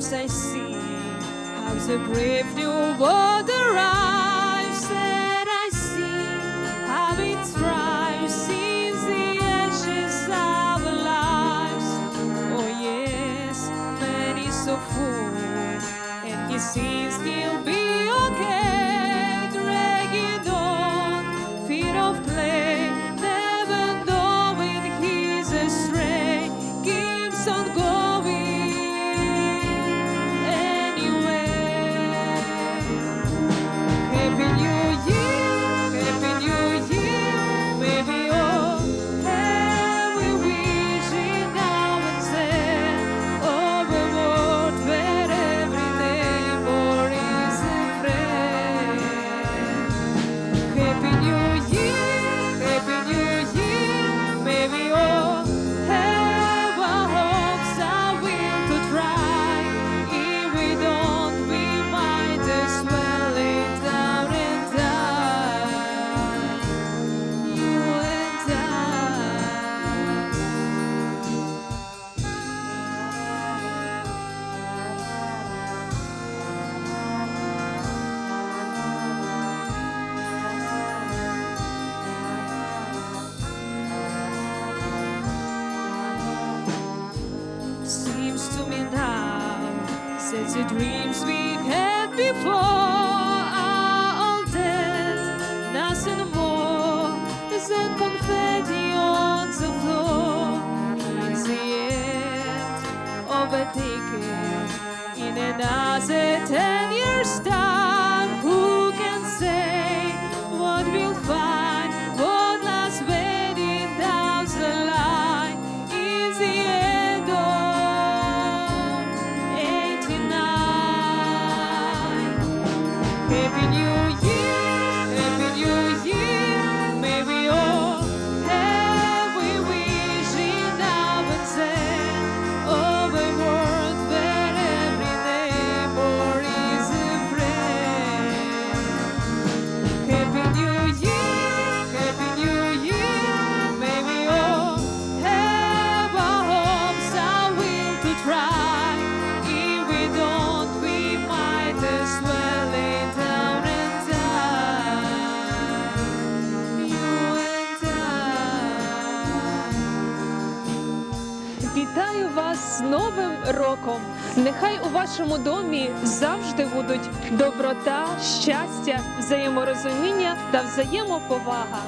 times I see how the brave new world around. close to me now. Since the dreams we had before are all dead, nothing more is that confetti on the floor. It's the end of a day. Maybe you. роком. Нехай у вашому домі завжди будуть доброта, щастя, взаєморозуміння та взаємоповага.